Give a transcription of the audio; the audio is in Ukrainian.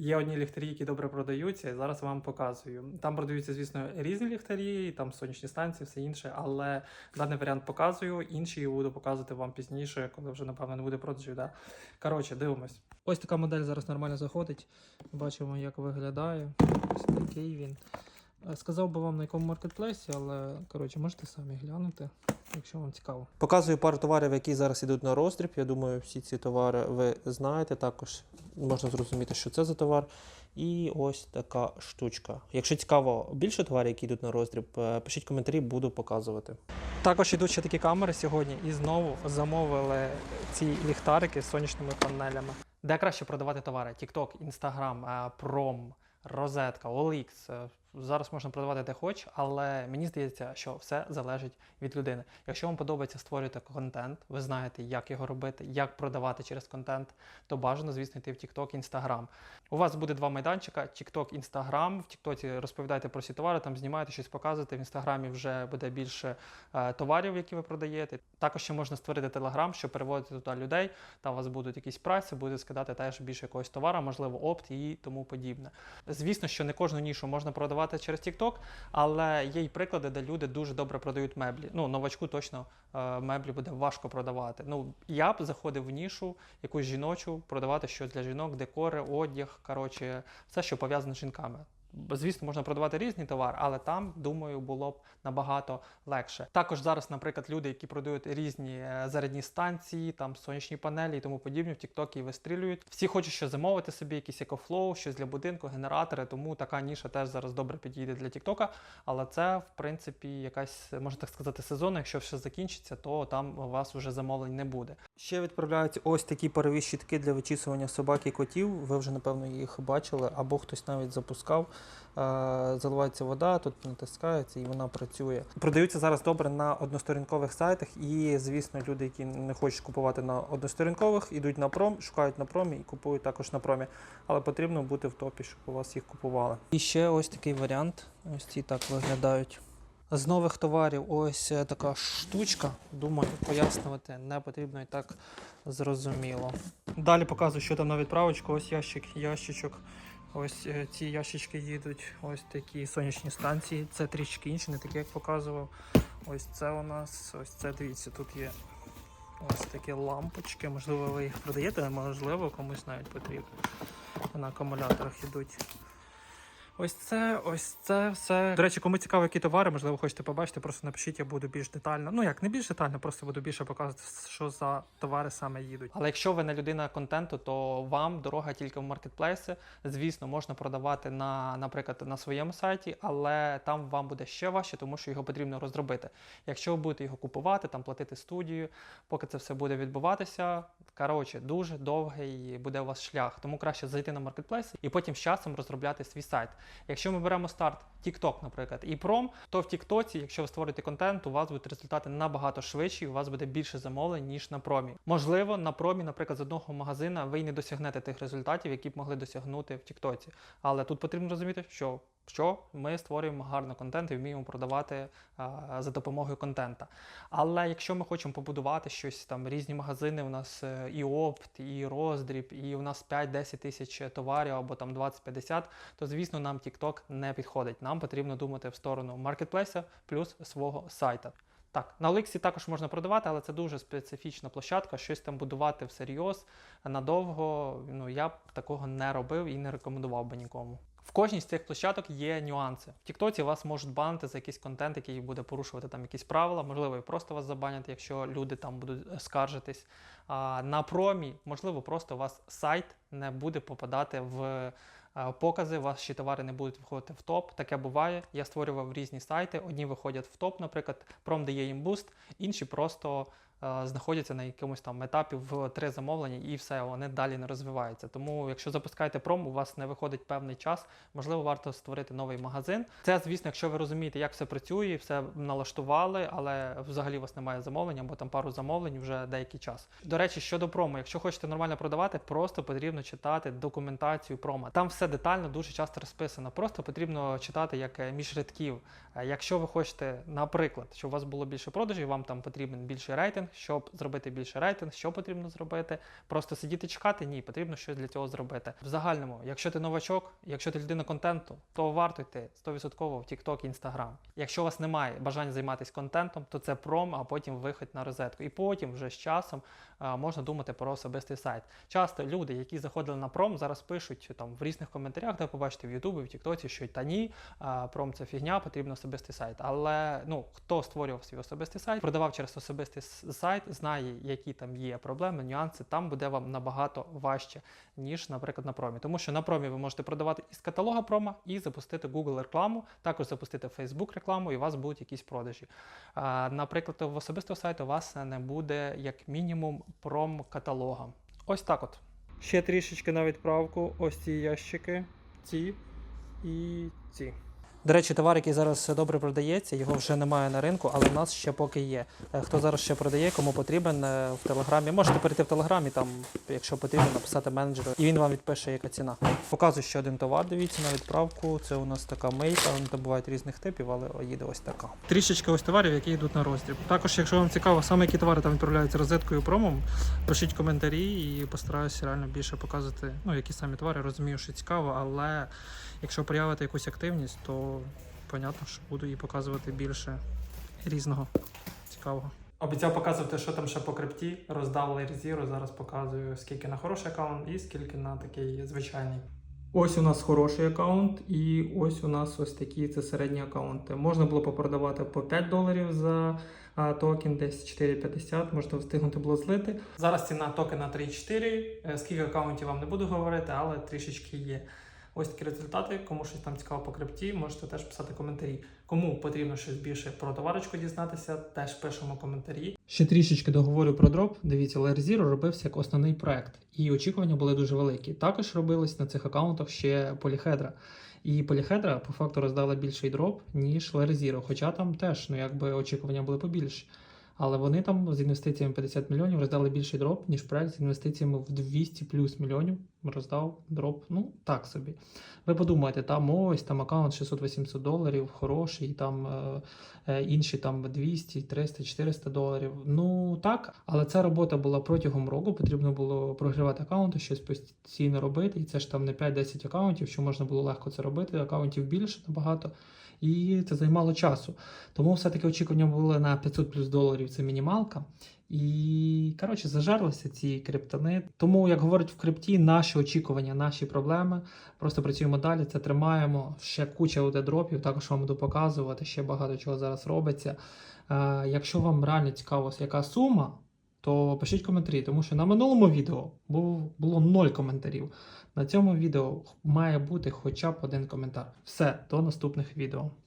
Є одні ліхтарі, які добре продаються, і зараз вам показую. Там продаються, звісно, різні ліхтарі, там сонячні станції, все інше, але даний варіант показую, інші буду показувати вам пізніше, коли вже, напевно, не буде продажів. Да? Коротше, дивимось. Ось така модель зараз нормально заходить. Бачимо, як виглядає. Ось такий він. Е, Сказав би вам на якому маркетплейсі, але коротше, можете самі глянути, якщо вам цікаво. Показую пару товарів, які зараз йдуть на роздріб. Я думаю, всі ці товари ви знаєте. Також можна зрозуміти, що це за товар. І ось така штучка. Якщо цікаво більше товарів, які йдуть на роздріб, е, пишіть коментарі, буду показувати. Також йдуть ще такі камери сьогодні і знову замовили ці ліхтарики з сонячними панелями. Де краще продавати товари? TikTok, Instagram, е, Prom, Розетка, OLX. Зараз можна продавати де хоч, але мені здається, що все залежить від людини. Якщо вам подобається створювати контент, ви знаєте, як його робити, як продавати через контент, то бажано, звісно, йти в TikTok, Instagram. У вас буде два майданчика: TikTok, Instagram. В TikTok розповідаєте про всі товари, там знімаєте щось, показуєте. В Інстаграмі вже буде більше е, товарів, які ви продаєте. Також ще можна створити Telegram, щоб переводити туди людей. Там у вас будуть якісь прайси, буде скидати теж більше якогось товару, можливо, опт і тому подібне. Звісно, що не кожну нішу можна продавати через TikTok, але є й приклади, де люди дуже добре продають меблі. Ну, новачку точно е, меблі буде важко продавати. Ну, я б заходив в нішу, якусь жіночу, продавати щось для жінок, декори, одяг, коротше, все, що пов'язане з жінками. Звісно, можна продавати різні товари, але там, думаю, було б набагато легше. Також зараз, наприклад, люди, які продають різні е, зарядні станції, там сонячні панелі і тому подібне, в TikTok вистрілюють. Всі хочуть щось замовити собі, якийсь екофлоу, щось для будинку, генератори. Тому така ніша теж зараз добре підійде для TikTok. Але це, в принципі, якась, можна так сказати, сезон. Якщо все закінчиться, то там у вас вже замовлень не буде. Ще відправляють ось такі парові щітки для вичісування собак і котів. Ви вже, напевно, їх бачили, або хтось навіть запускав. Е, Заливається вода, тут натискається і вона працює. Продаються зараз добре на односторінкових сайтах. І, звісно, люди, які не хочуть купувати на односторінкових, ідуть на пром, шукають на промі і купують також на промі. Але потрібно бути в топі, щоб у вас їх купували. І ще ось такий варіант. Ось ці так виглядають. З нових товарів ось е, така штучка. Думаю, пояснювати не потрібно і так зрозуміло. Далі показую, що там на відправочку. Ось ящик, ящичок. Ось е, ці ящички їдуть. Ось такі сонячні станції. Це трішки інші, не такі, як показував. Ось це у нас, ось це дивіться, тут є ось такі лампочки. Можливо, ви їх продаєте, можливо, комусь навіть потрібно. На акумуляторах йдуть. Ось це, ось це все. До речі, кому цікаво, які товари, можливо, хочете побачити, просто напишіть, я буду більш детально. Ну як не більш детально, просто буду більше показувати, що за товари саме їдуть. Але якщо ви не людина контенту, то вам дорога тільки в маркетплейси. Звісно, можна продавати на, наприклад, на своєму сайті, але там вам буде ще важче, тому що його потрібно розробити. Якщо ви будете його купувати, там платити студію, поки це все буде відбуватися, коротше, дуже довгий буде у вас шлях. Тому краще зайти на маркетплейс і потім з часом розробляти свій сайт. Якщо ми беремо старт TikTok, наприклад, і Prom, то в TikTok, якщо ви створите контент, у вас будуть результати набагато швидші, у вас буде більше замовлень, ніж на промі. Можливо, на промі, наприклад, з одного магазина ви й не досягнете тих результатів, які б могли досягнути в TikTok. Але тут потрібно розуміти, що що ми створюємо гарний контент і вміємо продавати а, за допомогою контента. Але якщо ми хочемо побудувати щось там, різні магазини, у нас е, і опт, і роздріб, і у нас 5-10 тисяч товарів або там 20-50, то звісно нам TikTok не підходить. Нам потрібно думати в сторону маркетплейса плюс свого сайта. Так, на Олексі також можна продавати, але це дуже специфічна площадка. Щось там будувати всерйоз надовго. Ну я б такого не робив і не рекомендував би нікому. В кожній з цих площадок є нюанси. В Тіктоці вас можуть банити за якийсь контент, який буде порушувати там якісь правила, можливо, і просто вас забанять, якщо люди там будуть скаржитись. А на промі, можливо, просто у вас сайт не буде попадати в е, покази, ваші товари не будуть виходити в топ. Таке буває. Я створював різні сайти. Одні виходять в топ, наприклад, пром дає їм буст, інші просто знаходяться на якомусь там етапі в три замовлення і все, вони далі не розвиваються. Тому, якщо запускаєте пром, у вас не виходить певний час, можливо, варто створити новий магазин. Це, звісно, якщо ви розумієте, як все працює, все налаштували, але взагалі у вас немає замовлення, або там пару замовлень вже деякий час. До речі, щодо промо, якщо хочете нормально продавати, просто потрібно читати документацію промо. Там все детально, дуже часто розписано. Просто потрібно читати як е, між рядків. Е, Якщо ви хочете, наприклад, щоб у вас було більше продажів, вам там потрібен більший рейтинг, щоб зробити більше рейтинг. Що потрібно зробити? Просто сидіти чекати? Ні, потрібно щось для цього зробити. В загальному, якщо ти новачок, якщо ти людина контенту, то варто йти 100% в TikTok і Instagram. Якщо у вас немає бажання займатися контентом, то це пром, а потім вихід на розетку. І потім вже з часом а, можна думати про особистий сайт. Часто люди, які заходили на пром, зараз пишуть там в різних коментарях, де побачите в Ютубі, в Тіктоці, що та ні, а, пром це фігня, потрібен особистий сайт. Але ну хто створював свій особистий сайт, продавав через особистий сайт, знає, які там є проблеми, нюанси. Там буде вам набагато важче, ніж, наприклад, на промі. Тому що на промі ви можете продавати із каталога прома і запустити Google рекламу, також запустити Facebook рекламу, і у вас будуть якісь продажі. Наприклад, в особистого сайту у вас не буде як мінімум пром-каталога. Ось так от. Ще трішечки на відправку. Ось ці ящики, ці і ці. До речі, товар, який зараз добре продається, його вже немає на ринку, але в нас ще поки є. Е, Хто зараз ще продає, кому потрібен е, в телеграмі, можете перейти в телеграмі, там, якщо потрібно, написати менеджеру, і він вам відпише, яка ціна. Показую ще один товар. Дивіться на відправку. Це у нас така мийка, там бувають різних типів, але їде ось така. Трішечки ось товарів, які йдуть на роздріб. Також, якщо вам цікаво, саме які товари там відправляються розеткою промом, пишіть коментарі і постараюся реально більше показувати, ну, які самі товари. Розумію, що цікаво, але якщо проявити якусь активність, то понятно, що буду і показувати більше різного цікавого. Обіцяв показувати, що там ще по крипті. Роздав Layer Zero, зараз показую, скільки на хороший аккаунт і скільки на такий звичайний. Ось у нас хороший аккаунт, і ось у нас ось такі це середні аккаунти. Можна було попродавати по 5 доларів за а, токен, десь 4,50, можна встигнути було злити. Зараз ціна токена 3,4. Е, Скільки аккаунтів вам не буду говорити, але трішечки є. Ось такі результати. Кому щось там цікаво по крипті, можете теж писати коментарі. Кому потрібно щось більше про товарочку дізнатися, теж пишемо коментарі. Ще трішечки договорю про дроп. Дивіться, Layer Zero робився як основний проект, і очікування були дуже великі. Також робилось на цих аккаунтах ще поліхедра. І поліхедра по факту роздала більший дроп, ніж Layer Zero, хоча там теж ну, якби очікування були побільше. Але вони там з інвестиціями 50 мільйонів роздали більший дроп, ніж проект з інвестиціями в 200 плюс мільйонів роздав дроп. Ну, так собі. Ви подумайте, там ось там аккаунт 600-800 доларів, хороший, там е, е, інші там 200, 300, 400 доларів. Ну так, але ця робота була протягом року. Потрібно було прогрівати аккаунти, щось постійно робити. І це ж там не 5-10 аккаунтів, що можна було легко це робити. Аккаунтів більше набагато. І це займало часу. Тому все-таки очікування були на 500 плюс доларів це мінімалка. І коротше зажерлися ці криптони. Тому, як говорять в крипті, наші очікування, наші проблеми. Просто працюємо далі, це тримаємо. Ще куча буде дропів, також вам буду показувати. Ще багато чого зараз робиться. Е, якщо вам реально цікаво, яка сума, то пишіть коментарі, тому що на минулому відео був, було 0 коментарів. На цьому відео має бути хоча б один коментар. Все, до наступних відео.